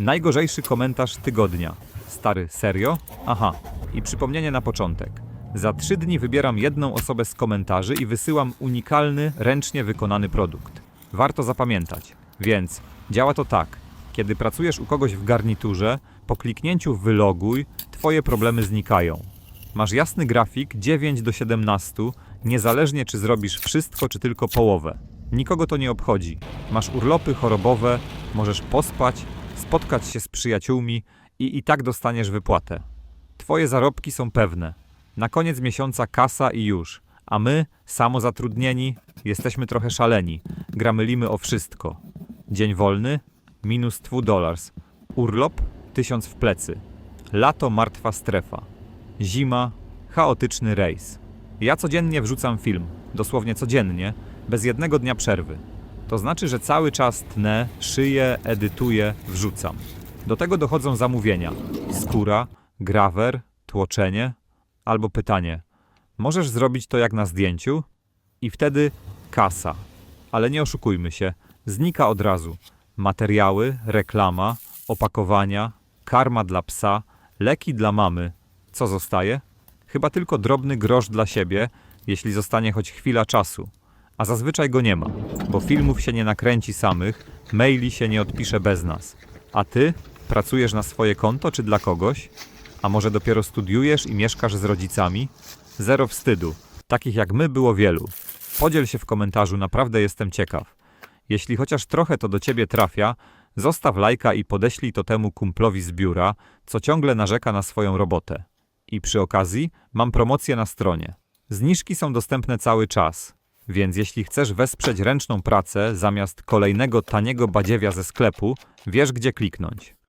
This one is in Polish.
Najgorzejszy komentarz tygodnia. Stary, serio? Aha. I przypomnienie na początek. Za trzy dni wybieram jedną osobę z komentarzy i wysyłam unikalny, ręcznie wykonany produkt. Warto zapamiętać. Więc działa to tak. Kiedy pracujesz u kogoś w garniturze, po kliknięciu wyloguj, twoje problemy znikają. Masz jasny grafik 9 do 17, niezależnie czy zrobisz wszystko, czy tylko połowę. Nikogo to nie obchodzi. Masz urlopy chorobowe, możesz pospać, spotkać się z przyjaciółmi i i tak dostaniesz wypłatę. Twoje zarobki są pewne. Na koniec miesiąca kasa i już. A my, samozatrudnieni, jesteśmy trochę szaleni. Gramylimy o wszystko. Dzień wolny? Minus 2 dollars. Urlop? Tysiąc w plecy. Lato martwa strefa. Zima, chaotyczny rejs. Ja codziennie wrzucam film, dosłownie codziennie, bez jednego dnia przerwy. To znaczy, że cały czas tnę, szyję, edytuję, wrzucam. Do tego dochodzą zamówienia: skóra, grawer, tłoczenie albo pytanie: Możesz zrobić to jak na zdjęciu? I wtedy kasa. Ale nie oszukujmy się, znika od razu. Materiały, reklama, opakowania, karma dla psa, leki dla mamy. Co zostaje? Chyba tylko drobny grosz dla siebie, jeśli zostanie choć chwila czasu. A zazwyczaj go nie ma, bo filmów się nie nakręci samych, maili się nie odpisze bez nas. A ty pracujesz na swoje konto czy dla kogoś? A może dopiero studiujesz i mieszkasz z rodzicami? Zero wstydu. Takich jak my było wielu. Podziel się w komentarzu, naprawdę jestem ciekaw. Jeśli chociaż trochę to do ciebie trafia, zostaw lajka i podeślij to temu kumplowi z biura, co ciągle narzeka na swoją robotę. I przy okazji mam promocję na stronie. Zniżki są dostępne cały czas, więc jeśli chcesz wesprzeć ręczną pracę zamiast kolejnego taniego badziewia ze sklepu, wiesz gdzie kliknąć.